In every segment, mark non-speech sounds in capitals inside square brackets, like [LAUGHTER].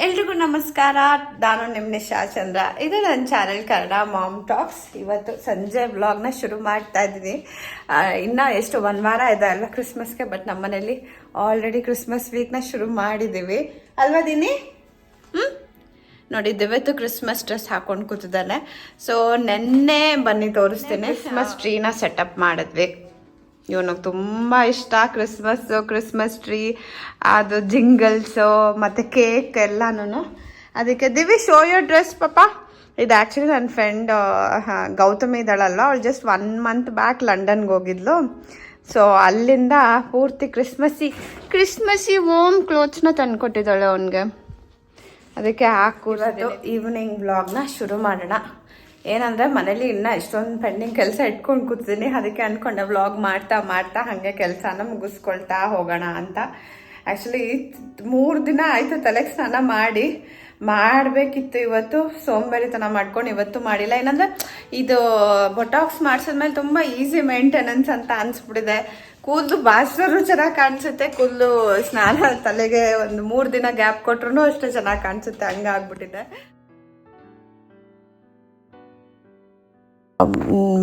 ಎಲ್ರಿಗೂ ನಮಸ್ಕಾರ. ನಾನು ನಿಮ್ಮ ನಿಶಾ ಚಂದ್ರ. ಇದು ನನ್ನ ಚಾನೆಲ್ ಕನ್ನಡ ಮಾಮ್ ಟಾಕ್ಸ್ ಇವತ್ತು ಸಂಜೆ ವ್ಲಾಗ್ನ ಶುರು ಮಾಡ್ತಾ ಇದ್ದೀನಿ. ಇನ್ನೂ ಎಷ್ಟು ಒಂದು ವಾರ ಇದೆ ಅಲ್ಲ ಕ್ರಿಸ್ಮಸ್ಗೆ ಬಟ್ ನಮ್ಮನೇಲಿ ಆಲ್ರೆಡಿ ಕ್ರಿಸ್ಮಸ್ ವೀಕ್ನ ಶುರು ಮಾಡಿದ್ದೀವಿ. ಅಲ್ವಾ ದಿನಿ? ಹ್ಞೂ ನೋಡಿ ದಿವತ್ತು ಕ್ರಿಸ್ಮಸ್ ಡ್ರೆಸ್ ಹಾಕೊಂಡು ಕೂತಿದ್ದಾನೆ. ಸೊ ನೆನ್ನೆ ಬನ್ನಿ ತೋರಿಸ್ತೀನಿ. ಕ್ರಿಸ್ಮಸ್ ಟ್ರೀನ ಸೆಟಪ್ ಮಾಡಿದ್ವಿ. ಇವನಿಗೆ ತುಂಬ ಇಷ್ಟ. ಕ್ರಿಸ್ಮಸ್ಸು ಕ್ರಿಸ್ಮಸ್ ಟ್ರೀ ಅದು ಜಿಂಗಲ್ಸು ಮತ್ತು ಕೇಕ್ ಎಲ್ಲನೂ ಅದಕ್ಕೆ ದಿವಿ ಶೋ ಯೋರ್ ಡ್ರೆಸ್ ಪಾಪ. ಇದು ಆ್ಯಕ್ಚುಲಿ ನನ್ನ ಫ್ರೆಂಡ್ ಗೌತಮಿ ಇದ್ದಾಳಲ್ಲ ಅವಳು ಜಸ್ಟ್ ಒನ್ ಮಂತ್ ಬ್ಯಾಕ್ ಲಂಡನ್ಗೆ ಹೋಗಿದ್ಲು. ಸೊ ಅಲ್ಲಿಂದ ಪೂರ್ತಿ ಕ್ರಿಸ್ಮಸ್ಸಿ ಕ್ರಿಸ್ಮಸ್ಸಿ ಓಮ್ ಕ್ಲೋತ್ಸ್ನ ತಂದುಕೊಟ್ಟಿದ್ದಾಳೆ ಅವನಿಗೆ. ಅದಕ್ಕೆ ಹಾಕೂರದು ಈವ್ನಿಂಗ್ ಬ್ಲಾಗ್ನ ಶುರು ಮಾಡೋಣ. ಏನಂದರೆ ಮನೇಲಿ ಇನ್ನೂ ಇಷ್ಟೊಂದು ಪೆಂಡಿಂಗ್ ಕೆಲಸ ಇಟ್ಕೊಂಡು ಕೂತಿದ್ದೀನಿ ಅದಕ್ಕೆ ಅಂದ್ಕೊಂಡೆ ವ್ಲಾಗ್ ಮಾಡ್ತಾ ಮಾಡ್ತಾ ಹಾಗೆ ಕೆಲಸನ ಮುಗಿಸ್ಕೊಳ್ತಾ ಹೋಗೋಣ ಅಂತ. ಆ್ಯಕ್ಚುಲಿ ಮೂರು ದಿನ ಆಯಿತು ತಲೆಗೆ ಸ್ನಾನ ಮಾಡಿ. ಮಾಡಬೇಕಿತ್ತು ಇವತ್ತು. ಸೋಂಬೇರಿತನ ಮಾಡ್ಕೊಂಡು ಇವತ್ತು ಮಾಡಿಲ್ಲ. ಏನಂದರೆ ಇದು ಬೊಟಾಕ್ಸ್ ಮಾಡಿಸಿದ್ಮೇಲೆ ತುಂಬ ಈಸಿ ಮೇಂಟೆನೆನ್ಸ್ ಅಂತ ಅನಿಸ್ಬಿಟ್ಟಿದೆ. ಕೂದಲು ಬಾಸ್ರು ಚೆನ್ನಾಗಿ ಕಾಣಿಸುತ್ತೆ. ಕೂದಲು ಸ್ನಾನ ತಲೆಗೆ ಒಂದು ಮೂರು ದಿನ ಗ್ಯಾಪ್ ಕೊಟ್ರು ಅಷ್ಟೇ ಚೆನ್ನಾಗಿ ಕಾಣಿಸುತ್ತೆ. ಹಂಗಾಗ್ಬಿಟ್ಟಿದೆ.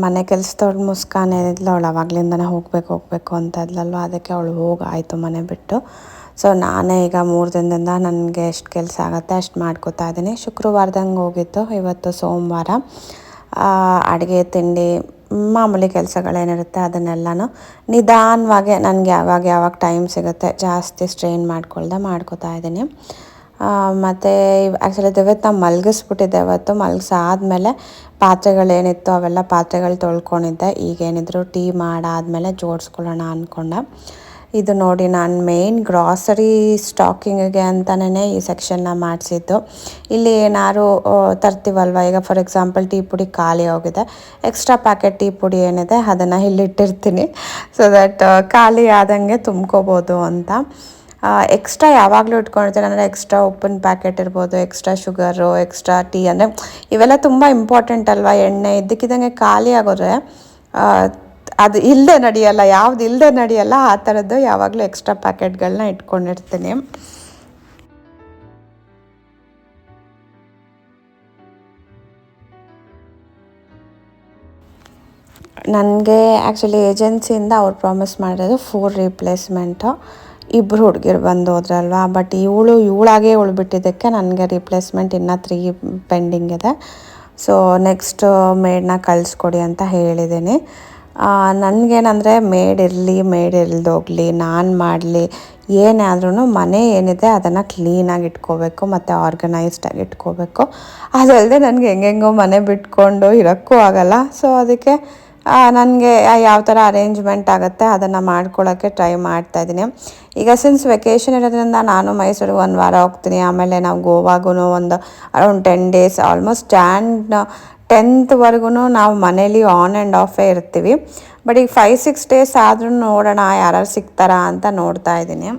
ಮನೆ ಕೆಲಸದವ್ಳು ಮುಸ್ಕಾನ್ ಏನಿದ್ಲು ಅವಳು ಅವಾಗ್ಲಿಂದನೇ ಹೋಗ್ಬೇಕು ಹೋಗ್ಬೇಕು ಅಂತ ಇದ್ಲಲ್ವ, ಅದಕ್ಕೆ ಅವಳು ಹೋಗಿ ಆಯಿತು ಮನೆ ಬಿಟ್ಟು. ಸೊ ನಾನೇ ಈಗ ಮೂರು ದಿನದಿಂದ ನನಗೆ ಎಷ್ಟು ಕೆಲಸ ಆಗುತ್ತೆ ಅಷ್ಟು ಮಾಡ್ಕೋತಾ ಇದ್ದೀನಿ. ಶುಕ್ರವಾರದಂಗೆ ಹೋಗಿತ್ತು, ಇವತ್ತು ಸೋಮವಾರ. ಅಡುಗೆ, ತಿಂಡಿ, ಮಾಮೂಲಿ ಕೆಲಸಗಳೇನಿರುತ್ತೆ ಅದನ್ನೆಲ್ಲನೂ ನಿಧಾನವಾಗಿ ನನಗೆ ಯಾವಾಗ ಯಾವಾಗ ಟೈಮ್ ಸಿಗುತ್ತೆ ಜಾಸ್ತಿ ಸ್ಟ್ರೈನ್ ಮಾಡ್ಕೊಳ್ದೆ ಮಾಡ್ಕೋತಾ ಇದ್ದೀನಿ. ಮತ್ತು ಆ್ಯಕ್ಚುಲಿ ಇವತ್ತು ನಾವು ಮಲಗಿಸ್ಬಿಟ್ಟಿದ್ದೆ ಇವತ್ತು. ಮಲಗಿಸಾದ್ಮೇಲೆ ಪಾತ್ರೆಗಳೇನಿತ್ತು ಅವೆಲ್ಲ ಪಾತ್ರೆಗಳು ತೊಳ್ಕೊಂಡಿದ್ದೆ. ಈಗೇನಿದ್ರು ಟೀ ಮಾಡಾದಮೇಲೆ ಜೋಡಿಸ್ಕೊಳ್ಳೋಣ ಅಂದ್ಕೊಂಡೆ ಇದು ನೋಡಿ ನಾನು ಮೇಯ್ನ್ ಗ್ರಾಸರಿ ಸ್ಟಾಕಿಂಗಿಗೆ ಅಂತಲೇ ಈ ಸೆಕ್ಷನ್ನ ಮಾಡಿಸಿದ್ದು. ಇಲ್ಲಿ ಏನಾದ್ರು ತರ್ತೀವಲ್ವ? ಈಗ ಫಾರ್ ಎಕ್ಸಾಂಪಲ್ ಟೀ ಪುಡಿ ಖಾಲಿ ಹೋಗಿದೆ. ಎಕ್ಸ್ಟ್ರಾ ಪ್ಯಾಕೆಟ್ ಟೀ ಪುಡಿ ಏನಿದೆ ಅದನ್ನು ಇಲ್ಲಿಟ್ಟಿರ್ತೀನಿ. ಸೊ ದಟ್ ಖಾಲಿ ಆದಂಗೆ ತುಂಬ್ಕೋಬೋದು ಅಂತ. ಎಕ್ಸ್ಟ್ರಾ ಯಾವಾಗಲೂ ಇಟ್ಕೊಂಡಿರ್ತಾರೆ, ಅಂದರೆ ಎಕ್ಸ್ಟ್ರಾ ಉಪ್ಪಿನ ಪ್ಯಾಕೆಟ್ ಇರ್ಬೋದು ಎಕ್ಸ್ಟ್ರಾ ಶುಗರು ಎಕ್ಸ್ಟ್ರಾ ಟೀ ಅಂದರೆ ಇವೆಲ್ಲ ತುಂಬ ಇಂಪಾರ್ಟೆಂಟ್ ಅಲ್ವಾ? ಎಣ್ಣೆ ಇದ್ದಕ್ಕಿದ್ದಂಗೆ ಖಾಲಿ ಆಗೋದ್ರೆ ಅದು ಇಲ್ಲದೆ ನಡೆಯಲ್ಲ, ಯಾವ್ದು ಇಲ್ಲದೆ ನಡೆಯಲ್ಲ, ಆ ಥರದ್ದು ಯಾವಾಗಲೂ ಎಕ್ಸ್ಟ್ರಾ ಪ್ಯಾಕೆಟ್ಗಳನ್ನ ಇಟ್ಕೊಂಡಿರ್ತೀನಿ. ನನಗೆ ಆ್ಯಕ್ಚುಲಿ ಏಜೆನ್ಸಿಯಿಂದ ಅವ್ರು ಪ್ರಾಮಿಸ್ ಮಾಡಿರೋದು ಫೋರ್ ರೀಪ್ಲೇಸ್ಮೆಂಟು ಇಬ್ಬರು ಹುಡುಗಿರು ಬಂದು ಹೋದ್ರಲ್ವಾ? ಬಟ್ ಇವಳು, ಇವಳಾಗೆ ಉಳ್ಬಿಟ್ಟಿದ್ದಕ್ಕೆ ನನಗೆ ರಿಪ್ಲೇಸ್ಮೆಂಟ್ ಇನ್ನೂ ತ್ರೀ ಪೆಂಡಿಂಗ್ ಇದೆ. ಸೊ ನೆಕ್ಸ್ಟ್ ಮೇಡನ್ನ ಕಳಿಸ್ಕೊಡಿ ಅಂತ ಹೇಳಿದ್ದೀನಿ. ನನಗೇನಂದರೆ ಮೇಡ್ ಇರಲಿ ಮೇಡ್ ಇಲ್ದೋಗಲಿ ನಾನು ಮಾಡಲಿ, ಏನೇ ಮನೆ ಏನಿದೆ ಅದನ್ನು ಕ್ಲೀನಾಗಿ ಇಟ್ಕೋಬೇಕು, ಮತ್ತು ಆರ್ಗನೈಸ್ಡಾಗಿ ಇಟ್ಕೋಬೇಕು. ಅದಲ್ಲದೆ ನನಗೆ ಹೆಂಗೆಂಗೋ ಮನೆ ಬಿಟ್ಕೊಂಡು ಇರೋಕ್ಕೂ ಆಗಲ್ಲ. ಸೊ ಅದಕ್ಕೆ ನನಗೆ ಯಾವ ಥರ ಅರೇಂಜ್ಮೆಂಟ್ ಆಗುತ್ತೆ ಅದನ್ನು ಮಾಡ್ಕೊಳ್ಳೋಕ್ಕೆ ಟ್ರೈ ಮಾಡ್ತಾ ಇದ್ದೀನಿ. ಈಗ ಸಿನ್ಸ್ ವೆಕೇಷನ್ ಇರೋದ್ರಿಂದ ನಾನು ಮೈಸೂರಿಗೆ ಒಂದು ವಾರ ಹೋಗ್ತೀನಿ. ಆಮೇಲೆ ನಾವು ಗೋವಾಗೂ ಒಂದು around ten days almost stand ಟೆಂತ್ವರೆಗೂ ನಾವು ಮನೇಲಿ ಆನ್ ಆ್ಯಂಡ್ ಆಫೇ ಇರ್ತೀವಿ. ಬಟ್ ಈಗ ಫೈವ್ ಸಿಕ್ಸ್ ಡೇಸ್ ಆದ್ರೂ ನೋಡೋಣ ಯಾರು ಸಿಗ್ತಾರಾ ಅಂತ ನೋಡ್ತಾ ಇದ್ದೀನಿ.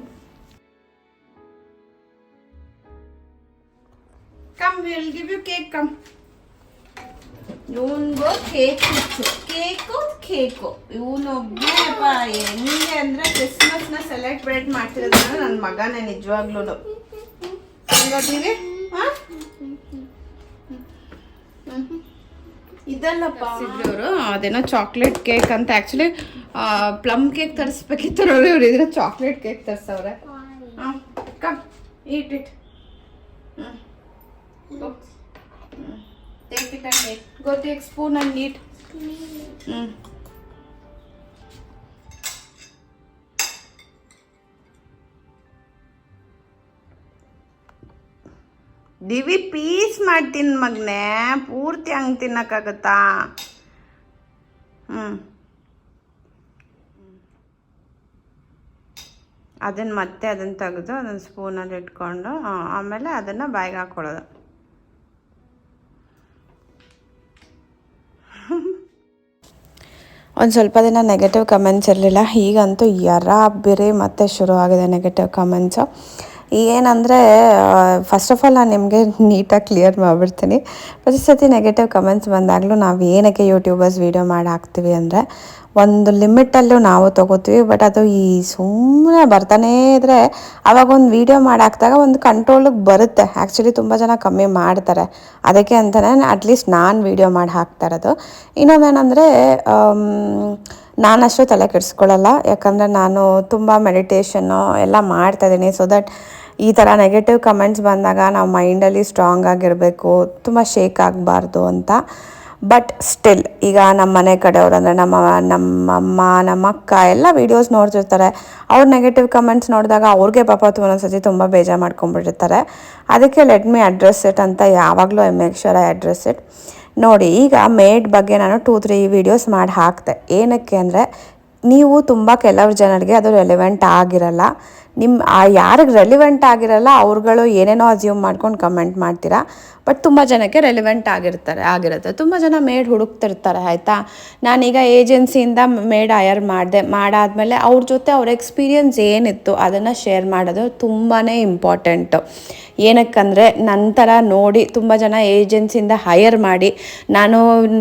Come will give you cake come ಇವನ್ಗೋ ಕೇಕ್ ಇತ್ತು ಕೇಕು ಕೇಕು ಇವನೊಬ್ಬನೇಪ್ಪ ಹೆಂಗೆ ಅಂದ್ರೆ ನ ಸೆಲೆಬ್ರೇಟ್ ಮಾಡ್ತಿರೋದ್ರೆ ನನ್ನ ಮಗನೇ ನಿಜವಾಗ್ಲೂ ಹೆಂಗೋತೀರಿ ಇದಲ್ಲಪ್ಪ. ಇವರು ಅದೇನೋ ಚಾಕ್ಲೇಟ್ ಕೇಕ್ ಅಂತ. ಆ್ಯಕ್ಚುಲಿ ಪ್ಲಮ್ ಕೇಕ್ ತರಿಸ್ಬೇಕಿತ್ತು ನೋಡಿ ಇವ್ರು ಇದ್ರೆ ಚಾಕ್ಲೇಟ್ ಕೇಕ್ ತರಿಸವ್ರೆ. ಹಾಂ ಕಮ್ ಇಟ್ ಇಟ್ ಹ್ಞೂ Take it and. Mm. ದಿವಿ ಪೀಸ್ ಮಾಡ್ತೀನಿ ಮಗನೇ. ಪೂರ್ತಿ ಹಂಗೆ ತಿನ್ನಕ್ಕಾಗತ್ತಾ? ಹ್ಞೂ ಅದನ್ನು ಮತ್ತೆ ಅದನ್ನು ತೆಗೆದು ಅದನ್ನು ಸ್ಪೂನಲ್ಲಿ ಇಟ್ಕೊಂಡು ಆಮೇಲೆ ಅದನ್ನು ಬಾಯಿಗೆ ಹಾಕ್ಕೊಳ್ಳೋದು. ಒಂದು ಸ್ವಲ್ಪ ದಿನ ನೆಗೆಟಿವ್ ಕಮೆಂಟ್ಸ್ ಇರಲಿಲ್ಲ. ಈಗಂತೂ ಯಾರ ಬಿರಿ ಮತ್ತೆ ಶುರು ಆಗಿದೆ ನೆಗೆಟಿವ್ ಕಮೆಂಟ್ಸು ಏನಂದರೆ ಫಸ್ಟ್ ಆಫ್ ಆಲ್ ನಾನು ನಿಮಗೆ ನೀಟಾಗಿ ಕ್ಲಿಯರ್ ಮಾಡಿಬಿಡ್ತೀನಿ. ಪ್ರತಿ ಸತಿ ನೆಗೆಟಿವ್ ಕಮೆಂಟ್ಸ್ ಬಂದಾಗಲೂ ನಾವು ಏನಕ್ಕೆ ಯೂಟ್ಯೂಬರ್ಸ್ ವೀಡಿಯೋ ಮಾಡಿ ಹಾಕ್ತೀವಿ ಅಂದರೆ, ಒಂದು ಲಿಮಿಟಲ್ಲೂ ನಾವು ತಗೋತೀವಿ ಬಟ್ ಅದು ಈ ಸುಮ್ಮನೆ ಬರ್ತಾನೇ ಇದ್ದರೆ ಅವಾಗ ಒಂದು ವೀಡಿಯೋ ಮಾಡಾಕ್ದಾಗ ಒಂದು ಕಂಟ್ರೋಲಿಗೆ ಬರುತ್ತೆ. ಆ್ಯಕ್ಚುಲಿ ತುಂಬ ಜನ ಕಮ್ಮಿ ಮಾಡ್ತಾರೆ. ಅದಕ್ಕೆ ಅಂತಲೇ ಅಟ್ಲೀಸ್ಟ್ ನಾನು ವೀಡಿಯೋ ಮಾಡಿ ಹಾಕ್ತಾ ಇರೋದು. ಇನ್ನೊಂದೇನಂದರೆ ನಾನು ಅಷ್ಟು ತಲೆ ಕೆಡಿಸ್ಕೊಳ್ಳಲ್ಲ ಯಾಕಂದರೆ ನಾನು ತುಂಬ ಮೆಡಿಟೇಷನ್ನು ಎಲ್ಲ ಮಾಡ್ತಾಯಿದ್ದೀನಿ ಸೊ ದಟ್ ಈ ಥರ ನೆಗೆಟಿವ್ ಕಮೆಂಟ್ಸ್ ಬಂದಾಗ ನಾವು ಮೈಂಡಲ್ಲಿ ಸ್ಟ್ರಾಂಗ್ ಆಗಿರಬೇಕು, ತುಂಬ ಶೇಕ್ ಆಗಬಾರ್ದು ಅಂತ. ಬಟ್ ಸ್ಟಿಲ್ ಈಗ ನಮ್ಮ ಮನೆ ಕಡೆಯವ್ರು ಅಂದರೆ ನಮ್ಮ ನಮ್ಮಮ್ಮ ನಮ್ಮ ಅಕ್ಕ ಎಲ್ಲ ವೀಡಿಯೋಸ್ ನೋಡ್ತಿರ್ತಾರೆ. ಅವ್ರ ನೆಗೆಟಿವ್ ಕಮೆಂಟ್ಸ್ ನೋಡಿದಾಗ ಅವ್ರಿಗೆ ಪಾಪ ಒಂದೊಂದ್ಸತಿ ತುಂಬ ಬೇಜಾರು ಮಾಡ್ಕೊಂಡ್ಬಿಟ್ಟಿರ್ತಾರೆ. ಅದಕ್ಕೆ ಲೆಟ್ ಮಿ ಅಡ್ರೆಸ್ ಇಟ್ ಅಂತ ಯಾವಾಗಲೂ I make sure I address it ನೋಡಿ, ಈಗ ಮೇಡ್ ಬಗ್ಗೆ ನಾನು ಟೂ ತ್ರೀ ವೀಡಿಯೋಸ್ ಮಾಡಿ ಹಾಕ್ತೆ. ಏನಕ್ಕೆ ಅಂದರೆ, ನೀವು ತುಂಬ ಕೆಲವ್ರ ಜನರಿಗೆ ಅದು ರೆಲೆವೆಂಟ್ ಆಗಿರಲ್ಲ. ನಿಮ್ಮ ಆ ಯಾರಿಗೆ ರೆಲಿವೆಂಟ್ ಆಗಿರಲ್ಲ, ಅವ್ರುಗಳು ಏನೇನೋ ಅಸ್ಯೂಮ್ ಮಾಡ್ಕೊಂಡು ಕಮೆಂಟ್ ಮಾಡ್ತೀರಾ? ಬಟ್ ತುಂಬ ಜನಕ್ಕೆ ರೆಲಿವೆಂಟ್ ಆಗಿರ್ತಾರೆ, ಆಗಿರುತ್ತೆ. ತುಂಬ ಜನ ಮೇಡ್ ಹುಡುಕ್ತಿರ್ತಾರೆ, ಆಯಿತಾ? ನಾನೀಗ ಏಜೆನ್ಸಿಯಿಂದ ಮೇಡ್ ಹೈಯರ್ ಮಾಡಿದೆ, ಮಾಡಾದಮೇಲೆ ಅವ್ರ ಜೊತೆ ಅವ್ರ ಎಕ್ಸ್ಪೀರಿಯನ್ಸ್ ಏನಿತ್ತು ಅದನ್ನು ಶೇರ್ ಮಾಡೋದು ತುಂಬಾ ಇಂಪಾರ್ಟೆಂಟು ಏನಕ್ಕಂದರೆ ಥರ ನೋಡಿ ತುಂಬ ಜನ ಏಜೆನ್ಸಿಯಿಂದ ಹೈಯರ್ ಮಾಡಿ, ನಾನು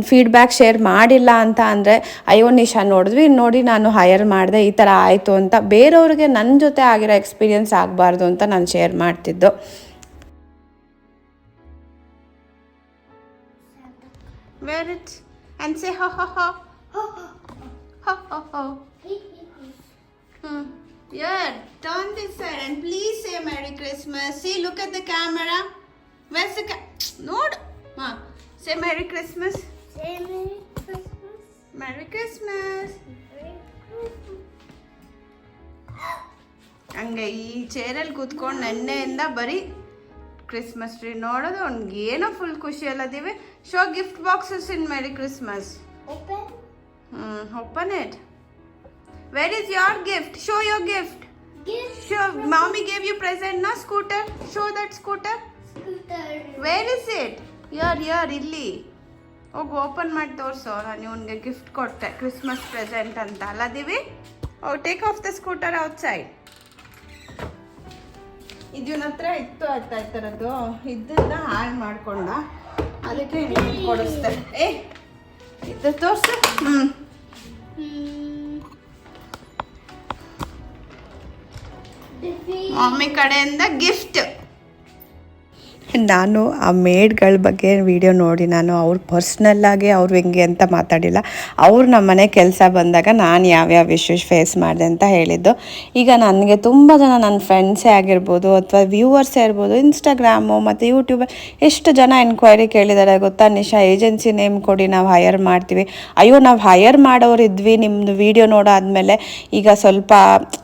ಫೀಡ್ಬ್ಯಾಕ್ ಶೇರ್ ಮಾಡಿಲ್ಲ ಅಂತ ಅಂದರೆ, ಅಯ್ಯೋ ನಿಶಾ, ನೋಡಿದ್ವಿ, ನೋಡಿ ನಾನು ಹೈಯರ್ ಮಾಡಿದೆ, ಈ ಥರ ಆಯಿತು ಅಂತ ಬೇರೆಯವ್ರಿಗೆ ನನ್ನ ಜೊತೆ ಆಗಿರೋ ಎಕ್ಸ್ಪೀರಿಯೆನ್ಸ್ ಆಗಬಾರ್ದು ಅಂತ ನಾನು ಶೇರ್ ಮಾಡ್ತಿದ್ದು ವೇರ್ ಇಟ್ ಆ್ಯಂಡ್ ಸೇ ಹೋ ಹೋ ಹೋ ಹೋ ಹೋ ಹೋ Hmm. Yeah, turn this side and please say Merry Christmas. See, look at the camera. Where's the ca-. Say Merry Christmas. Say Merry Christmas. Merry Christmas. Merry Christmas. ಹಂಗೆ ಈ ಚೇರಲ್ಲಿ ಕೂತ್ಕೊಂಡು ನೆನ್ನೆಯಿಂದ ಬರೀ ಕ್ರಿಸ್ಮಸ್ ಟ್ರೀ ನೋಡೋದು ಅವ್ನಿಗೆ ಏನೋ ಫುಲ್ ಖುಷಿ ಅಲ್ಲದಿವಿ. Show gift boxes in merry Christmas. ಹ್ಞೂ open it where is your gift show your gift Gift. Show mummy gave you present ನಾ scooter show that scooter. Where is it ಯಾರ್ ಯಾರ್ ಇಲ್ಲಿ. ಹೋಗಿ ಓಪನ್ ಮಾಡಿ ತೋರಿಸೋ. ನಾನು ಇವನಿಗೆ ಗಿಫ್ಟ್ ಕೊಟ್ಟೆ ಕ್ರಿಸ್ಮಸ್ ಪ್ರೆಸೆಂಟ್ ಅಂತ. ಅಲ್ಲ ದಿವಿ ಓ take off the scooter outside ಇದನ್ನ ಹತ್ರ ಇತ್ತು ಆಯ್ತಾ ಈ ಥರದ್ದು ಇದನ್ನ ಹಾಳು ಮಾಡ್ಕೊಂಡ ಅದಕ್ಕೆ ಕೊಡಿಸ್ತಾರೆ ಏ ಇದು ತೋರಿಸು. ಹ್ಞೂ. ಮಮ್ಮಿ ಕಡೆಯಿಂದ ಗಿಫ್ಟ್ ನಾನು ಆ ಮೇಡ್ಗಳ ಬಗ್ಗೆ ವಿಡಿಯೋ ನೋಡಿ ನಾನು ಅವ್ರು ಪರ್ಸ್ನಲ್ಲಾಗಿ ಅವ್ರು ಹೆಂಗೆ ಅಂತ ಮಾತಾಡಿಲ್ಲ. ಅವ್ರು ನಮ್ಮ ಮನೆ ಕೆಲಸ ಬಂದಾಗ ನಾನು ಯಾವ್ಯಾವ ಇಶ್ಯೂಸ್ ಫೇಸ್ ಮಾಡಿದೆ ಅಂತ ಹೇಳಿದ್ದು. ಈಗ ನನಗೆ ತುಂಬ ಜನ ನನ್ನ ಫ್ರೆಂಡ್ಸೇ ಆಗಿರ್ಬೋದು ಅಥವಾ ವ್ಯೂವರ್ಸೇ ಇರ್ಬೋದು ಇನ್ಸ್ಟಾಗ್ರಾಮು ಮತ್ತು ಯೂಟ್ಯೂಬ್ ಎಷ್ಟು ಜನ ಎನ್ಕ್ವೈರಿ ಕೇಳಿದ್ದಾರೆ ಗೊತ್ತಾ? ನಿಶಾ ಏಜೆನ್ಸಿ ನೇಮ್ ಕೊಡಿ, ನಾವು ಹೈಯರ್ ಮಾಡ್ತೀವಿ. ಅಯ್ಯೋ, ನಾವು ಹೈಯರ್ ಮಾಡೋರು ಇದ್ವಿ ನಿಮ್ಮದು ವಿಡಿಯೋ ನೋಡಾದಮೇಲೆ ಈಗ ಸ್ವಲ್ಪ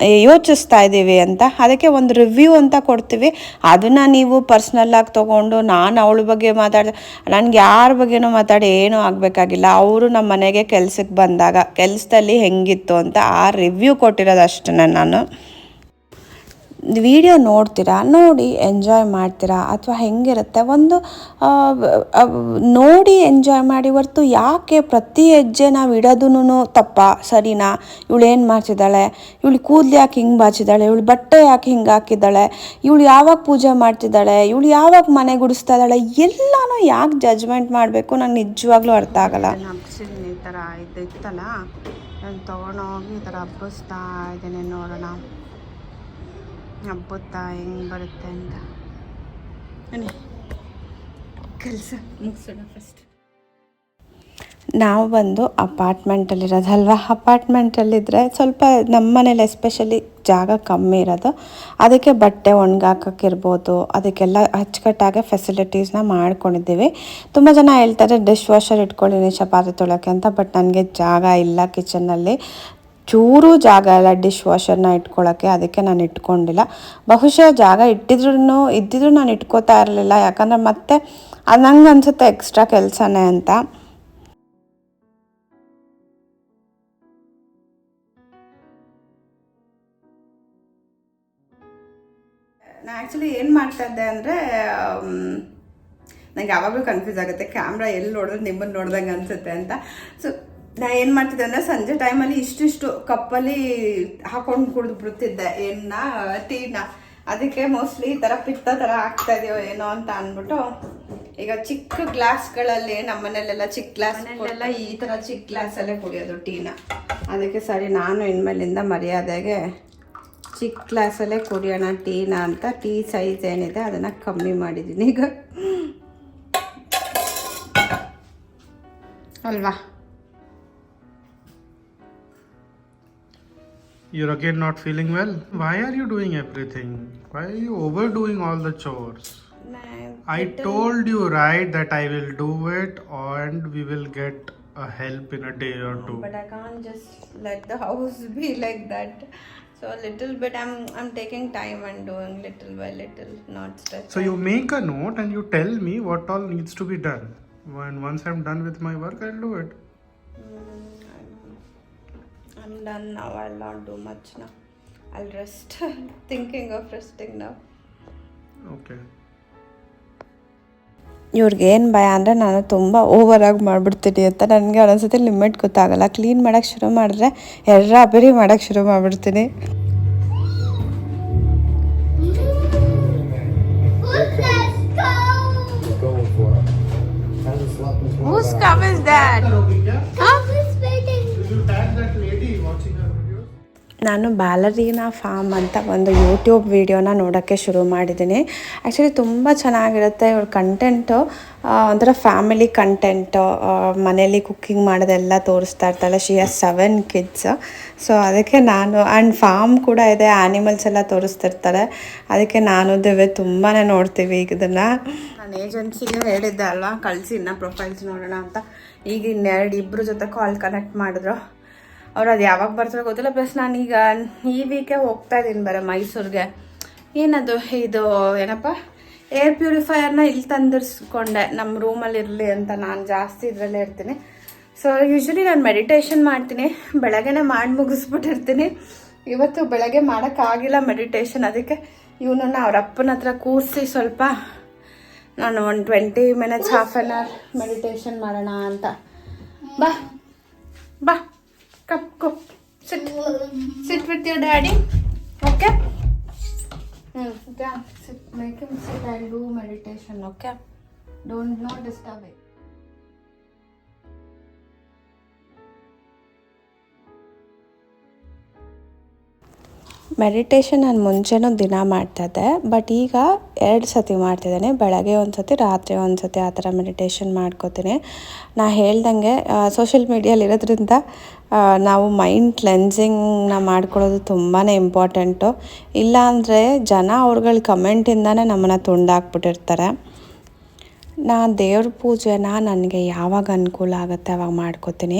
ಯೋಚಿಸ್ತಾ ಇದ್ದೀವಿ ಅಂತ. ಅದಕ್ಕೆ ಒಂದು ರಿವ್ಯೂ ಅಂತ ಕೊಡ್ತೀವಿ. ಅದನ್ನು ನೀವು ಪರ್ಸ್ನಲ್ಲಾಗಿ ತೊಗೊಂಡು ನಾನು ಅವಳ ಬಗ್ಗೆ ಮಾತಾಡಿದೆ, ನನಗೆ ಯಾರ ಬಗ್ಗೆನೂ ಮಾತಾಡಿ ಏನೂ ಆಗಬೇಕಾಗಿಲ್ಲ. ಅವರು ನಮ್ಮ ಮನೆಗೆ ಕೆಲ್ಸಕ್ಕೆ ಬಂದಾಗ, ಕೆಲಸದಲ್ಲಿ ಹೆಂಗಿತ್ತು ಅಂತ ಆ ರಿವ್ಯೂ ಕೊಟ್ಟಿರೋದು ಅಷ್ಟೇ ನಾನು. ವಿಡಿಯೋ ನೋಡ್ತೀರಾ? ನೋಡಿ ಎಂಜಾಯ್ ಮಾಡ್ತೀರಾ? ಅಥವಾ ಹೆಂಗಿರುತ್ತೆ? ಒಂದು ನೋಡಿ ಎಂಜಾಯ್ ಮಾಡಿ ಹೊರ್ತು ಯಾಕೆ ಪ್ರತಿ ಹೆಜ್ಜೆ ನಾವು ಇಡೋದೂ ತಪ್ಪ, ಸರಿನಾ? ಇವಳು ಏನು ಮಾಡ್ತಿದ್ದಾಳೆ? ಇವಳು ಕೂದಲು ಯಾಕೆ ಹಿಂಗೆ ಬಾಚಿದ್ದಾಳೆ? ಇವಳು ಬಟ್ಟೆ ಯಾಕೆ ಹಿಂಗೆ ಹಾಕಿದ್ದಾಳೆ? ಇವಳು ಯಾವಾಗ ಪೂಜೆ ಮಾಡ್ತಿದ್ದಾಳೆ? ಇವಳು ಯಾವಾಗ ಮನೆ ಗುಡಿಸ್ತಾ ಇದ್ದಾಳೆ? ಎಲ್ಲನೂ ಯಾಕೆ ಜಜ್ಮೆಂಟ್ ಮಾಡಬೇಕು? ನಂಗೆ ನಿಜವಾಗ್ಲೂ ಅರ್ಥ ಆಗಲ್ಲ. ಈ ಥರ ಇದು ಇತ್ತಲ್ಲ? ನಾನು ತೊಗೊಂಡೋಗಿ ಈ ಥರ ಹಬ್ಬಿಸ್ತಾ ಇದ್ದೀನಿ ನೋಡೋಣ. ಹಬ್ಬುತ್ತಾ ಹೆಂಗೆ ಬರುತ್ತೆ ಅಂತ ಕೆಲಸ ಮುಗಿಸೋಣ ಫಸ್ಟ್ ನಾವು ಬಂದು ಅಪಾರ್ಟ್ಮೆಂಟಲ್ಲಿರೋದಲ್ವ? ಅಪಾರ್ಟ್ಮೆಂಟಲ್ಲಿದ್ದರೆ ಸ್ವಲ್ಪ ನಮ್ಮ ಮನೇಲಿ ಎಸ್ಪೆಷಲಿ ಜಾಗ ಕಮ್ಮಿ ಇರೋದು. ಅದಕ್ಕೆ ಬಟ್ಟೆ ಒಣಗಾಕಿರ್ಬೋದು ಅದಕ್ಕೆಲ್ಲ ಅಚ್ಚುಕಟ್ಟಾಗೆ ಫೆಸಿಲಿಟೀಸ್ನ ಮಾಡ್ಕೊಂಡಿದ್ದೀವಿ. ತುಂಬ ಜನ ಹೇಳ್ತಾರೆ ಡಿಶ್ ವಾಷರ್ ಇಟ್ಕೊಳ್ಳಿ ಚಪಾತಿ ತೊಳಕ್ಕೆ ಅಂತ. ಬಟ್ ನನಗೆ ಜಾಗ ಇಲ್ಲ ಕಿಚನ್ನಲ್ಲಿ ಚೂರು ಜಾಗ ಇಲ್ಲ ಡಿಶ್ ವಾಷರ್ನ ಇಟ್ಕೊಳ್ಳೋಕ್ಕೆ ಅದಕ್ಕೆ ನಾನು ಇಟ್ಕೊಂಡಿಲ್ಲ. ಬಹುಶಃ ಜಾಗ ಇಟ್ಟಿದ್ರು ಇದ್ದಿದ್ರು ನಾನು ಇಟ್ಕೋತಾ ಇರಲಿಲ್ಲ. ಯಾಕಂದರೆ ಮತ್ತೆ ಅದು ನಂಗೆ ಅನಿಸುತ್ತೆ ಎಕ್ಸ್ಟ್ರಾ ಕೆಲಸನೇ ಅಂತ. ನಾ ಆ್ಯಕ್ಚುಲಿ ಏನು ಮಾಡ್ತಾ ಇದ್ದೆ ಅಂದರೆ ನಂಗೆ ಯಾವಾಗಲೂ ಕನ್ಫ್ಯೂಸ್ ಆಗುತ್ತೆ. ಕ್ಯಾಮ್ರಾ ಎಲ್ಲಿ ನೋಡಿದ್ರೆ ನಿಮ್ಮನ್ನು ನೋಡ್ದಂಗೆ ಅನಿಸುತ್ತೆ ಅಂತ. ಸೊ ನಾ ಏನು ಮಾಡ್ತಿದ್ದೆ ಅಂದರೆ ಸಂಜೆ ಟೈಮಲ್ಲಿ ಇಷ್ಟಿಷ್ಟು ಕಪ್ಪಲ್ಲಿ ಹಾಕೊಂಡು ಕುಡಿದು ಬಿಡ್ತಿದ್ದೆ. ಏನ ಟೀನ. ಅದಕ್ಕೆ ಮೋಸ್ಟ್ಲಿ ಈ ಥರ ಪಿತ್ತ ಥರ ಆಗ್ತಾ ಇದೆಯೋ ಏನೋ ಅಂತ ಅಂದ್ಬಿಟ್ಟು ಈಗ ಚಿಕ್ಕ ಗ್ಲಾಸ್ಗಳಲ್ಲಿ ನಮ್ಮನೇಲೆಲ್ಲ ಚಿಕ್ಕ ಗ್ಲಾಸ್ ಎಲ್ಲ ಈ ಥರ ಚಿಕ್ಕ ಗ್ಲಾಸಲ್ಲೇ ಕುಡಿಯೋದು ಟೀನ. ಅದಕ್ಕೆ ಸರಿ ನಾನು ಇನ್ಮೇಲಿಂದ ಮರ್ಯಾದೆಗೆ ಚಿಕ್ಕ ಗ್ಲಾಸಲ್ಲೇ ಕುಡಿಯೋಣ ಟೀನ ಅಂತ ಟೀ ಸೈಜ್ ಏನಿದೆ ಅದನ್ನು ಕಮ್ಮಿ ಮಾಡಿದ್ದೀನಿ ಈಗ. ಅಲ್ವಾ? You're again not feeling well? Why are you doing everything? Why are you overdoing all the chores? I told you, right, that I will do it and we will get a help in a day or two. but I can't just let the [LAUGHS] house be like that. So a little bit, I'm I'm taking time and doing little by little, not stress. So you make a note and you tell me what all needs to be done. When once I'm done with my work, I'll do it. I'm, I'm done now I not do much ನಾ I rest thinking of resting now okay ಇವ್ರಿಗೆ ಏನು ಭಯ ಅಂದರೆ ನಾನು ತುಂಬ ಓವರಾಗಿ ಮಾಡಿಬಿಡ್ತೀನಿ ಅಂತ ನನಗೆ ಒಂದೊಂದ್ಸತಿ ಲಿಮಿಟ್ ಗೊತ್ತಾಗಲ್ಲ. ಕ್ಲೀನ್ ಮಾಡೋಕ್ಕೆ ಶುರು ಮಾಡಿದ್ರೆ ಎರಡರ ಅಬರಿ ಮಾಡೋಕ್ಕೆ ಶುರು ಮಾಡಿಬಿಡ್ತೀನಿ. ನಾನು ಬ್ಯಾಲರೀನಾ ಫಾರ್ಮ್ ಅಂತ ಒಂದು ಯೂಟ್ಯೂಬ್ ವಿಡಿಯೋನ ನೋಡೋಕ್ಕೆ ಶುರು ಮಾಡಿದ್ದೀನಿ. ಆ್ಯಕ್ಚುಲಿ ತುಂಬ ಚೆನ್ನಾಗಿರುತ್ತೆ ಇವ್ರ ಕಂಟೆಂಟು ಒಂಥರ ಫ್ಯಾಮಿಲಿ ಕಂಟೆಂಟು ಮನೇಲಿ ಕುಕ್ಕಿಂಗ್ ಮಾಡೋದೆಲ್ಲ ತೋರಿಸ್ತಾ ಇರ್ತಾಳೆ. She has seven kids so ಅದಕ್ಕೆ ನಾನು ಆ್ಯಂಡ್ ಫಾರ್ಮ್ ಕೂಡ ಇದೆ ಆ್ಯನಿಮಲ್ಸ್ ಎಲ್ಲ ತೋರಿಸ್ತಿರ್ತಾರೆ. ಅದಕ್ಕೆ ನಾನು ದಿವ್ಯ ತುಂಬಾ ನೋಡ್ತೀವಿ ಈಗ ಇದನ್ನು. ನಾನು ಏಜೆನ್ಸಿಗೆ ಹೇಳಿದ್ದೆ ಅಲ್ವಾ, ಕಳಿಸಿ ಇನ್ನು ಪ್ರೊಫೈಲ್ಸ್ ನೋಡೋಣ ಅಂತ. ಈಗ ಇನ್ನೆರಡು ಇಬ್ಬರು ಜೊತೆ ಕಾಲ್ ಕನೆಕ್ಟ್ ಮಾಡಿದ್ರು. ಅವ್ರು ಅದು ಯಾವಾಗ ಬರ್ತಾರೋ ಗೊತ್ತಿಲ್ಲ. ಪ್ಲಸ್ ನಾನೀಗ ಈ ವೀಕೆ ಹೋಗ್ತಾ ಇದ್ದೀನಿ ಬರೋ ಮೈಸೂರಿಗೆ. ಏನದು ಇದು ಏನಪ್ಪ? ಏರ್ ಪ್ಯೂರಿಫೈಯರ್ನ ಇಲ್ಲಿ ತಂದಿರ್ಸ್ಕೊಂಡೆ. ನಮ್ಮ ರೂಮಲ್ಲಿ ಇರಲಿ ಅಂತ ನಾನು ಜಾಸ್ತಿ ಇದರಲ್ಲೇ ಇರ್ತೀನಿ. ಸೊ ಯೂಶ್ವಲಿ ನಾನು ಮೆಡಿಟೇಷನ್ ಮಾಡ್ತೀನಿ. ಬೆಳಗ್ಗೆನೆ ಮಾಡಿ ಮುಗಿಸ್ಬಿಟ್ಟಿರ್ತೀನಿ. ಇವತ್ತು ಬೆಳಗ್ಗೆ ಮಾಡೋಕ್ಕಾಗಿಲ್ಲ ಮೆಡಿಟೇಷನ್ ಅದಕ್ಕೆ ಇವನನ್ನು ಅವ್ರ ಅಪ್ಪನ ಹತ್ರ ಕೂರಿಸಿ ಸ್ವಲ್ಪ ನಾನು ಒಂದು twenty minutes half an hour meditation ಮಾಡೋಣ ಅಂತ. ಬಾ. ಬಾ. Come, go. Sit. Sit with your daddy. Okay? Hmm. Yeah, sit. Make him sit and do meditation, okay? Don't, no disturb it. Meditation ನಾನು ಮುಂಚೆನೂ ದಿನ ಮಾಡ್ತಾಯಿದ್ದೆ ಬಟ್ ಈಗ ಎರಡು ಸತಿ ಮಾಡ್ತಿದ್ದೇನೆ. ಬೆಳಗ್ಗೆ ಒಂದು ಸತಿ ರಾತ್ರಿ ಒಂದು ಸತಿ ಆ ಥರ ಮೆಡಿಟೇಷನ್ ಮಾಡ್ಕೋತೀನಿ. ನಾ ಹೇಳ್ದಂಗೆ ಸೋಷಿಯಲ್ ಮೀಡಿಯಲ್ಲಿ ಇರೋದ್ರಿಂದ ನಾವು ಮೈಂಡ್ ಕ್ಲೆನ್ಸಿಂಗ್ನ ಮಾಡ್ಕೊಳ್ಳೋದು ತುಂಬಾ ಇಂಪಾರ್ಟೆಂಟು ಇಲ್ಲಾಂದರೆ ಜನ ಅವ್ರುಗಳ ಕಮೆಂಟಿಂದನೇ ನಮ್ಮನ್ನು ತುಂಡಾಕ್ಬಿಟ್ಟಿರ್ತಾರೆ. ನಾ ದೇವ್ರ ಪೂಜೆನ ನನಗೆ ಯಾವಾಗ ಅನುಕೂಲ ಆಗುತ್ತೆ ಅವಾಗ ಮಾಡ್ಕೋತೀನಿ.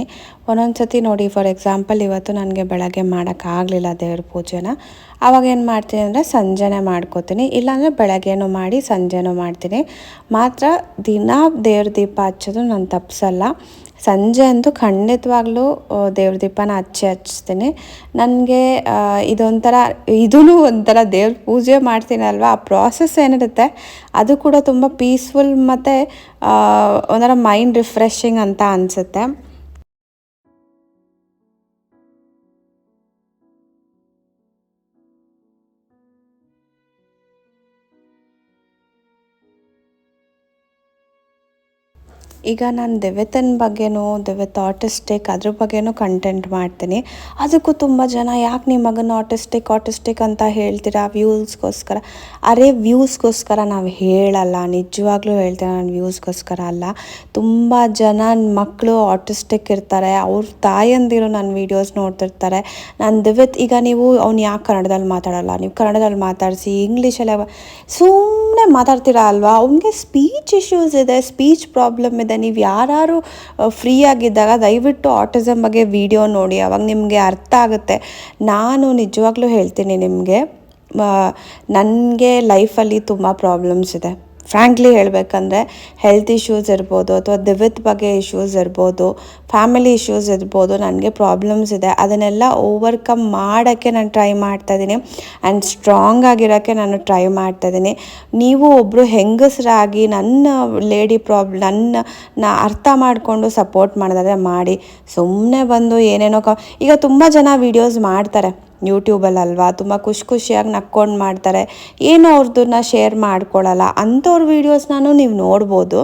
ಒಂದೊಂದು ಸತಿ ನೋಡಿ ಫಾರ್ ಎಕ್ಸಾಂಪಲ್ ಇವತ್ತು ನನಗೆ ಬೆಳಗ್ಗೆ ಮಾಡೋಕ್ಕಾಗಲಿಲ್ಲ ದೇವ್ರ ಪೂಜೆನ. ಆವಾಗ ಏನು ಮಾಡ್ತೀನಿ ಅಂದರೆ ಸಂಜೆನೇ ಮಾಡ್ಕೋತೀನಿ. ಇಲ್ಲಾಂದರೆ ಬೆಳಗ್ಗೆನೂ ಮಾಡಿ, ಸಂಜೆನೂ ಮಾಡ್ತೀನಿ. ಮಾತ್ರ ದಿನ ದೇವ್ರ ದೀಪ ಹಚ್ಚೋದು ನಾನು ತಪ್ಸಲ್ಲ. ಸಂಜೆ ಅಂತೂ ಖಂಡಿತವಾಗ್ಲೂ ದೇವ್ರ ದೀಪನ ಹಚ್ಚಿ ಹಚ್ತೀನಿ. ನನಗೆ ಇದೊಂಥರ ಇದೂ ಒಂಥರ ದೇವ್ರ ಪೂಜೆ ಮಾಡ್ತೀನಲ್ವ? ಆ ಪ್ರಾಸೆಸ್ ಏನಿರುತ್ತೆ, ಅದು ಕೂಡ ತುಂಬ ಪೀಸ್ಫುಲ್ ಮತ್ತು ಒಂಥರ ಮೈಂಡ್ ರಿಫ್ರೆಶಿಂಗ್ ಅಂತ ಅನಿಸುತ್ತೆ. ಈಗ ನಾನು ದೆವೆತನ ಬಗ್ಗೆನೂ ದೆವೆತ್ ಆಟಿಸ್ಟಿಕ್ ಅದ್ರ ಬಗ್ಗೆನೂ ಕಂಟೆಂಟ್ ಮಾಡ್ತೀನಿ. ಅದಕ್ಕೂ ತುಂಬ ಜನ, ಯಾಕೆ ನಿಮ್ಮ ಮಗನ ಆಟಿಸ್ಟಿಕ್ ಆಟಿಸ್ಟಿಕ್ ಅಂತ ಹೇಳ್ತೀರಾ? ವ್ಯೂಸ್ಗೋಸ್ಕರ ಅರೆ ವ್ಯೂಸ್ಗೋಸ್ಕರ ನಾವು ಹೇಳಲ್ಲ, ನಿಜವಾಗ್ಲೂ ಹೇಳ್ತೀನಿ ನಾನು ವ್ಯೂಸ್ಗೋಸ್ಕರ ಅಲ್ಲ. ತುಂಬ ಜನ ಮಕ್ಕಳು ಆಟಿಸ್ಟಿಕ್ ಇರ್ತಾರೆ, ಅವ್ರ ತಾಯಂದಿರು ನನ್ನ ವೀಡಿಯೋಸ್ ನೋಡ್ತಿರ್ತಾರೆ. ನಾನು ದೆವೆತ್ ಈಗ ನೀವು ಅವ್ನು ಯಾಕೆ ಕನ್ನಡದಲ್ಲಿ ಮಾತಾಡಲ್ಲ? ನೀವು ಕನ್ನಡದಲ್ಲಿ ಮಾತಾಡಿಸಿ ಇಂಗ್ಲೀಷಲ್ಲೇ ಸುಮ್ಮನೆ ಮಾತಾಡ್ತೀರಾ ಅಲ್ವಾ? ಅವನಿಗೆ ಸ್ಪೀಚ್ ಇಶ್ಯೂಸ್ ಇದೆ ಸ್ಪೀಚ್ ಪ್ರಾಬ್ಲಮ್ ಇದೆ. ನೀವು ಯಾರು ಫ್ರೀ ಆಗಿದ್ದಾಗ ದಯವಿಟ್ಟು ಆಟಿಸಮ್ ಬಗ್ಗೆ ವಿಡಿಯೋ ನೋಡಿ. ಅವಾಗ ನಿಮಗೆ ಅರ್ಥ ಆಗುತ್ತೆ. ನಾನು ನಿಜವಾಗ್ಲೂ ಹೇಳ್ತೀನಿ ನಿಮಗೆ ನನಗೆ ಲೈಫಲ್ಲಿ ತುಂಬ ಪ್ರಾಬ್ಲಮ್ಸ್ ಇದೆ. ಫ್ರ್ಯಾಂಕ್ಲಿ ಹೇಳಬೇಕಂದ್ರೆ ಹೆಲ್ತ್ ಇಶ್ಯೂಸ್ ಇರ್ಬೋದು ಅಥವಾ ದಿವಿತ್ ಬಗ್ಗೆ ಇಶ್ಯೂಸ್ ಇರ್ಬೋದು, ಫ್ಯಾಮಿಲಿ ಇಶ್ಯೂಸ್ ಇರ್ಬೋದು, ನನಗೆ ಪ್ರಾಬ್ಲಮ್ಸ್ ಇದೆ, ಅದನ್ನೆಲ್ಲ ಓವರ್ಕಮ್ ಮಾಡೋಕ್ಕೆ ನಾನು ಟ್ರೈ ಮಾಡ್ತಾಯಿದ್ದೀನಿ ಆ್ಯಂಡ್ ಸ್ಟ್ರಾಂಗ್ ಆಗಿರೋಕ್ಕೆ ನಾನು ಟ್ರೈ ಮಾಡ್ತಾಯಿದ್ದೀನಿ ನೀವು ಒಬ್ಬರು ಹೆಂಗಸರಾಗಿ ನನ್ನ ಲೇಡಿ ಪ್ರಾಬ್ಲಮ್ ನನ್ನ, ನಾ ಅರ್ಥ ಮಾಡಿಕೊಂಡು ಸಪೋರ್ಟ್ ಮಾಡೋದಾದ್ರೆ ಮಾಡಿ. ಸುಮ್ಮನೆ ಬಂದು ಏನೇನೋ ಕ, ಈಗ ತುಂಬ ಜನ ವೀಡಿಯೋಸ್ ಮಾಡ್ತಾರೆ. ಯೂಟ್ಯೂಬಲ್ಲಿ ಅಲ್ವಾ? ತುಂಬ ಖುಷಿ ಖುಷಿಯಾಗಿ ನಕ್ಕೊಂಡು ಮಾಡ್ತಾರೆ. ಏನು ಅವ್ರದ್ದನ್ನ ಶೇರ್ ಮಾಡ್ಕೊಳ್ಳಲ್ಲ ಅಂಥವ್ರ ವೀಡಿಯೋಸ್ನೂ ನೀವು ನೋಡ್ಬೋದು.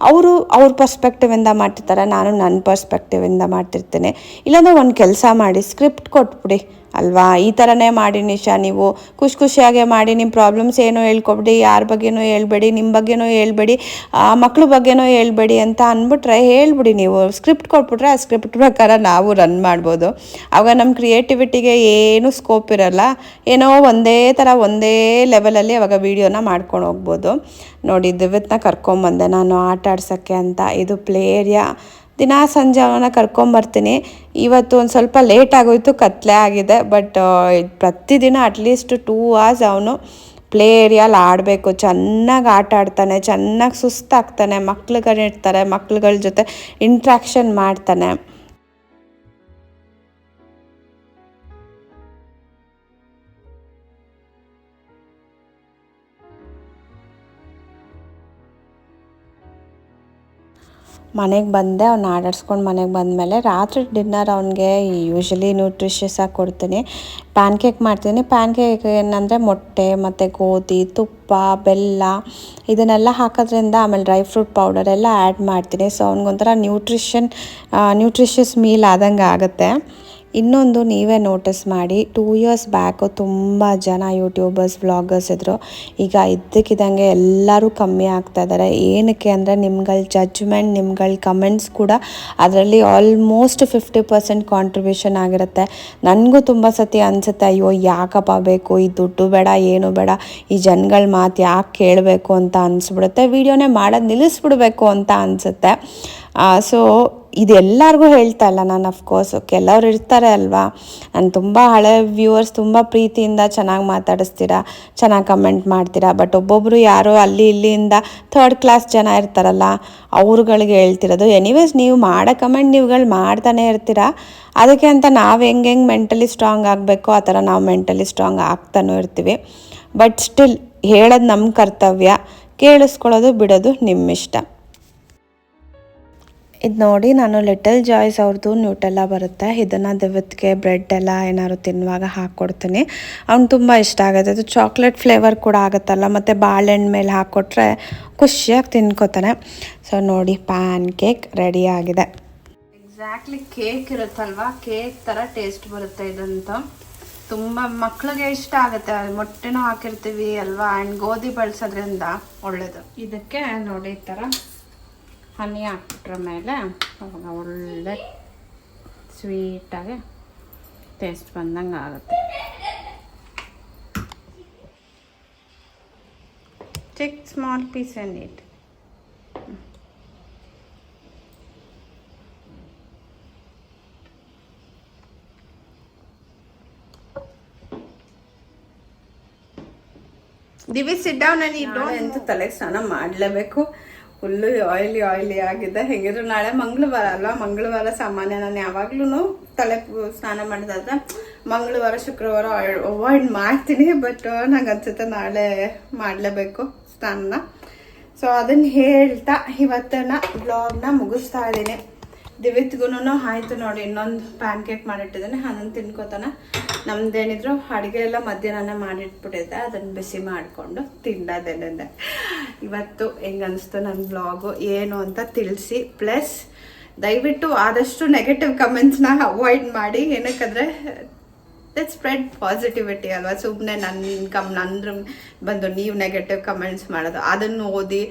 ಅವರು ಅವ್ರ ಪರ್ಸ್ಪೆಕ್ಟಿವಿಂದ ಮಾಡ್ತಿರ್ತಾರೆ. ನಾನು ನನ್ನ ಪರ್ಸ್ಪೆಕ್ಟಿವಿಂದ ಮಾಡ್ತಿರ್ತೇನೆ. ಇಲ್ಲಾಂದರೆ ಒಂದು ಕೆಲಸ ಮಾಡಿ, ಸ್ಕ್ರಿಪ್ಟ್ ಕೊಟ್ಬಿಡಿ. ಅಲ್ವಾ? ಈ ಥರನೇ ಮಾಡಿ ನಿಶಾ, ನೀವು ಖುಷಿ ಖುಷಿಯಾಗೆ ಮಾಡಿ ನಿಮ್ಮ ಪ್ರಾಬ್ಲಮ್ಸ್ ಏನೋ ಹೇಳ್ಕೊಬಿಡಿ, ಯಾರ ಬಗ್ಗೆನೂ ಹೇಳ್ಬೇಡಿ ನಿಮ್ಮ ಬಗ್ಗೆನೂ ಹೇಳ್ಬೇಡಿ, ಆ ಮಕ್ಳ ಬಗ್ಗೆನೂ ಹೇಳ್ಬೇಡಿ ಅಂತ ಅಂದ್ಬಿಟ್ರೆ ಹೇಳ್ಬಿಡಿ ನೀವು. ಸ್ಕ್ರಿಪ್ಟ್ ಕೊಟ್ಬಿಟ್ರೆ ಆ ಸ್ಕ್ರಿಪ್ಟ್ ಪ್ರಕಾರ ನಾವು ರನ್ ಮಾಡ್ಬೋದು. ಆವಾಗ ನಮ್ಮ ಕ್ರಿಯೇಟಿವಿಟಿಗೆ ಏನು ಸ್ಕೋಪ್ ಇರಲ್ಲ. ಏನೋ ಒಂದೇ ಥರ ಒಂದೇ ಲೆವೆಲಲ್ಲಿ ಅವಾಗ ವೀಡಿಯೋನ ಮಾಡ್ಕೊಂಡು ಹೋಗ್ಬೋದು. ನೋಡಿ, ದಿವ್ಯತ್ನ ಕರ್ಕೊಂಬಂದೆ ನಾನು ಆಟ ಆಡ್ಸೋಕ್ಕೆ ಅಂತ. ಇದು ಪ್ಲೇ ಏರಿಯಾ ದಿನ ಸಂಜೆ ಅವನ ಕರ್ಕೊಂಬರ್ತೀನಿ ಇವತ್ತು ಒಂದು ಸ್ವಲ್ಪ ಲೇಟ್ ಆಗೋಯ್ತು, ಕತ್ಲೆ ಆಗಿದೆ. ಬಟ್ ಪ್ರತಿದಿನ ಅಟ್ಲೀಸ್ಟ್ ಟೂ ಅವರ್ಸ್ ಅವನು ಪ್ಲೇ ಏರಿಯಲ್ಲಿ ಆಡಬೇಕು. ಚೆನ್ನಾಗಿ ಆಟ ಆಡ್ತಾನೆ, ಚೆನ್ನಾಗಿ ಸುಸ್ತಾಗ್ತಾನೆ. ಮಕ್ಳುಗಳಿರ್ತಾರೆ ಮಕ್ಳುಗಳ ಜೊತೆ ಇಂಟ್ರ್ಯಾಕ್ಷನ್ ಮಾಡ್ತಾನೆ. ಮನೆಗೆ ಬಂದೆ, ಅವ್ನು ಆಡಾಡ್ಸ್ಕೊಂಡು ಮನೆಗೆ ಬಂದಮೇಲೆ ರಾತ್ರಿ ಡಿನ್ನರ್ ಅವನಿಗೆ ಯೂಶ್ವಲಿ ನ್ಯೂಟ್ರಿಷಿಯಸ್ ಆಗಿ ಕೊಡ್ತೀನಿ. ಪ್ಯಾನ್ ಕೇಕ್ ಮಾಡ್ತೀನಿ. ಪ್ಯಾನ್ ಕೇಕ್ ಏನಂದರೆ ಮೊಟ್ಟೆ, ಮತ್ತು ಗೋಧಿ, ತುಪ್ಪ, ಬೆಲ್ಲ ಇದನ್ನೆಲ್ಲ ಹಾಕೋದ್ರಿಂದ ಆಮೇಲೆ ಡ್ರೈ ಫ್ರೂಟ್ ಪೌಡರ್ ಎಲ್ಲ ಆ್ಯಡ್ ಮಾಡ್ತೀನಿ. ಸೊ ಅವ್ನಿಗೊಂಥರ ನ್ಯೂಟ್ರಿಷನ್ ನ್ಯೂಟ್ರಿಷಿಯಸ್ ಮೀಲ್ ಆದಂಗೆ ಆಗುತ್ತೆ. ಇನ್ನೊಂದು ನೀವೇ ನೋಟಿಸ್ ಮಾಡಿ ಟೂ ಇಯರ್ಸ್ ಬ್ಯಾಕು ತುಂಬ ಜನ ಯೂಟ್ಯೂಬರ್ಸ್ ವ್ಲಾಗರ್ಸ್ ಇದ್ದರು ಈಗ ಇದ್ದಕ್ಕಿದ್ದಂಗೆ ಎಲ್ಲರೂ ಕಮ್ಮಿ ಆಗ್ತಾ ಇದ್ದಾರೆ ಏನಕ್ಕೆ ಅಂದರೆ ನಿಮ್ಗಳ ಜಡ್ಜ್ಮೆಂಟ್ ನಿಮ್ಗಳ ಕಮೆಂಟ್ಸ್ ಕೂಡ ಅದರಲ್ಲಿ ಆಲ್ಮೋಸ್ಟ್ ಫಿಫ್ಟಿ ಪರ್ಸೆಂಟ್ ಕಾಂಟ್ರಿಬ್ಯೂಷನ್ ಆಗಿರುತ್ತೆ. ನನಗೂ ತುಂಬ ಸತಿ ಅನಿಸುತ್ತೆ, ಅಯ್ಯೋ, ಯಾಕಪ್ಪ ಬೇಕು? ಈ ದುಡ್ಡು ಬೇಡ, ಏನು ಬೇಡ? ಈ ಜನಗಳ ಮಾತು ಯಾಕೆ ಕೇಳಬೇಕು? ಅಂತ ಅನಿಸ್ಬಿಡುತ್ತೆ. ವೀಡಿಯೋನೇ ಮಾಡೋದು ನಿಲ್ಲಿಸ್ಬಿಡ್ಬೇಕು ಅಂತ ಅನಿಸುತ್ತೆ. ಸೊ ಇದೆಲ್ಲರಿಗೂ ಹೇಳ್ತಾ ಇಲ್ಲ ನಾನು ಅಫ್ಕೋರ್ಸ್ ಕೆಲವ್ರು ಇರ್ತಾರೆ ಅಲ್ವಾ? ನಾನು ತುಂಬ ಹಳೆ ವ್ಯೂವರ್ಸ್ ತುಂಬ ಪ್ರೀತಿಯಿಂದ ಚೆನ್ನಾಗಿ ಮಾತಾಡಿಸ್ತೀರಾ, ಚೆನ್ನಾಗಿ ಕಮೆಂಟ್ ಮಾಡ್ತೀರಾ. ಬಟ್ ಒಬ್ಬೊಬ್ಬರು ಯಾರೋ ಅಲ್ಲಿ ಇಲ್ಲಿಂದ ಥರ್ಡ್ ಕ್ಲಾಸ್ ಜನ ಇರ್ತಾರಲ್ಲ, ಅವ್ರುಗಳಿಗೆ ಹೇಳ್ತಿರೋದು ಎನಿವೇಸ್ ನೀವು ಮಾಡೋ ಕಮೆಂಟ್ ನೀವುಗಳು ಮಾಡ್ತಾನೆ ಇರ್ತೀರಾ? ಅದಕ್ಕೆ ಅಂತ ನಾವು ಹೆಂಗೆ ಹೆಂಗೆ ಮೆಂಟಲಿ ಸ್ಟ್ರಾಂಗ್ ಆಗಬೇಕೋ, ಆ ಥರ ನಾವು ಮೆಂಟಲಿ ಸ್ಟ್ರಾಂಗ್ ಆಗ್ತಾನೂ ಇರ್ತೀವಿ. ಬಟ್ ಸ್ಟಿಲ್ ಹೇಳೋದು ನಮ್ಮ ಕರ್ತವ್ಯ, ಕೇಳಿಸ್ಕೊಳ್ಳೋದು, ಬಿಡೋದು ನಿಮ್ಮ ಇಷ್ಟ ಇದು ನೋಡಿ ನಾನು ಲಿಟಲ್ ಜಾಯ್ಸ್ ಅವ್ರದ್ದು ನ್ಯೂಟೆಲ್ಲ ಬರುತ್ತೆ. ಇದನ್ನು ದಿವತ್ಗೆ ಬ್ರೆಡ್ ಎಲ್ಲ ಏನಾದ್ರು ತಿನ್ನುವಾಗ ಹಾಕ್ಕೊಡ್ತೀನಿ ಅವ್ನು ತುಂಬ ಇಷ್ಟ ಆಗುತ್ತೆ. ಅದು ಚಾಕ್ಲೇಟ್ ಫ್ಲೇವರ್ ಕೂಡ ಆಗುತ್ತಲ್ಲ ಮತ್ತು ಬಾಳೆಹಣ್ಣು ಮೇಲೆ ಹಾಕ್ಕೊಟ್ರೆ ಖುಷಿಯಾಗಿ ತಿನ್ಕೋತಾನೆ. ಸೊ ನೋಡಿ ಪ್ಯಾನ್ ಕೇಕ್ ರೆಡಿ ಆಗಿದೆ. ಎಕ್ಸಾಕ್ಟ್ಲಿ ಕೇಕ್ ಇರುತ್ತಲ್ವಾ? ಕೇಕ್ ಥರ ಟೇಸ್ಟ್ ಬರುತ್ತೆ ಇದಂತೂ. ತುಂಬ ಮಕ್ಕಳಿಗೆ ಇಷ್ಟ ಆಗುತ್ತೆ. ಮೊಟ್ಟೆನೂ ಹಾಕಿರ್ತೀವಿ ಅಲ್ವಾ? ಆ್ಯಂಡ್ ಗೋಧಿ ಬಳಸೋದ್ರಿಂದ ಒಳ್ಳೇದು. ಇದಕ್ಕೆ ನೋಡಿ ಈ ಥರ ಹನಿ ಹಾಕ್ಬಿಟ್ರ ಮೇಲೆ ಅವಾಗ ಒಳ್ಳೆ ಸ್ವೀಟಾಗಿ ಟೇಸ್ಟ್ ಬಂದಂಗೆ ಆಗುತ್ತೆ. ಚಿಕ್ಕ small piece and it ದಿವಿ sit down ಅಂತ ತಲೆಗೆ ಸ್ನಾನ ಮಾಡಲೇಬೇಕು. ಫುಲ್ಲು ಆಯಿಲಿ ಆಯಿಲಿ ಆಗಿದೆ. ಹೇಗಿದ್ರು ನಾಳೆ ಮಂಗಳವಾರ ಅಲ್ವಾ? ಮಂಗಳವಾರ ಸಾಮಾನ್ಯ ನಾನು ಯಾವಾಗ್ಲೂ ತಲೆ ಸ್ನಾನ ಮಾಡಿದಾದ್ರೆ ಮಂಗಳವಾರ, ಶುಕ್ರವಾರ ಅವಾಯ್ಡ್ ಮಾಡ್ತೀನಿ ಬಟ್ ನಂಗೆ ಅನ್ಸುತ್ತೆ ನಾಳೆ ಮಾಡಲೇಬೇಕು ಸ್ನಾನ ಸೊ ಅದನ್ನ ಹೇಳ್ತಾ ಇವತ್ತನ ಬ್ಲಾಗ್ನ ಮುಗಿಸ್ತಾ ಇದ್ದೀನಿ. ದಿವಿತ್ಗೂ ಆಯ್ತು ನೋಡಿ, ಇನ್ನೊಂದು ಪ್ಯಾನ್ ಕೇಕ್ ಮಾಡಿಟ್ಟಿದ್ದೇನೆ, ಅದನ್ನು ತಿನ್ಕೋತಾನೆ. ನಮ್ದೇನಿದ್ರು ಅಡುಗೆ ಎಲ್ಲ ಮಧ್ಯಾಹ್ನ ಮಾಡಿಟ್ಬಿಟ್ಟಿದ್ದೆ, ಅದನ್ನು ಬಿಸಿ ಮಾಡಿಕೊಂಡು ತಿನ್ನೋದೇನೆ ಇವತ್ತು ಹೆಂಗೆ ಅನಿಸ್ತು ನನ್ನ ಬ್ಲಾಗು ಏನು ಅಂತ ತಿಳಿಸಿ. ಪ್ಲಸ್ ದಯವಿಟ್ಟು ಆದಷ್ಟು ನೆಗೆಟಿವ್ ಕಮೆಂಟ್ಸ್ನ ಅವಾಯ್ಡ್ ಮಾಡಿ. ಏನಕ್ಕಂದರೆ ದಟ್ ಸ್ಪ್ರೆಡ್ ಪಾಸಿಟಿವಿಟಿ ಅಲ್ವಾ? ಸುಮ್ಮನೆ ನನ್ನ ಕಮ್ ನನ್ನ ಬಂದು ನೀವು ನೆಗೆಟಿವ್ ಕಮೆಂಟ್ಸ್ ಮಾಡೋದು. ಅದನ್ನು ಓದಿ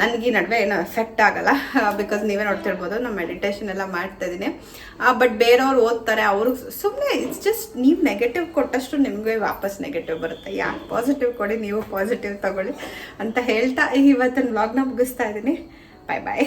ನನಗೆ ಈ ನಡುವೆ ಏನೋ ಎಫೆಕ್ಟ್ ಆಗಲ್ಲ. [LAUGHS] ಬಿಕಾಸ್ ನೀವೇ ನೋಡ್ತಿರ್ಬೋದು, ನಾನು ಮೆಡಿಟೇಷನ್ ಎಲ್ಲ ಮಾಡ್ತಾ ಇದ್ದೀನಿ. ಬಟ್ ಬೇರೆಯವ್ರು ಓದ್ತಾರೆ ಅವ್ರಿಗೆ ಸುಮ್ಮನೆ ಇಟ್ಸ್ ಜಸ್ಟ್ ನೀವು ನೆಗೆಟಿವ್ ಕೊಟ್ಟಷ್ಟು ನಿಮಗೆ ವಾಪಸ್ ನೆಗೆಟಿವ್ ಬರುತ್ತೆ. ಯಾಕೆ ಪಾಸಿಟಿವ್ ಕೊಡಿ, ನೀವು ಪಾಸಿಟಿವ್ ತಗೊಳ್ಳಿ ಅಂತ ಹೇಳ್ತಾ ಇವತ್ತಿನ ವ್ಲಾಗ್ನ ಮುಗಿಸ್ತಾ ಇದ್ದೀನಿ. ಬಾಯ್ ಬಾಯ್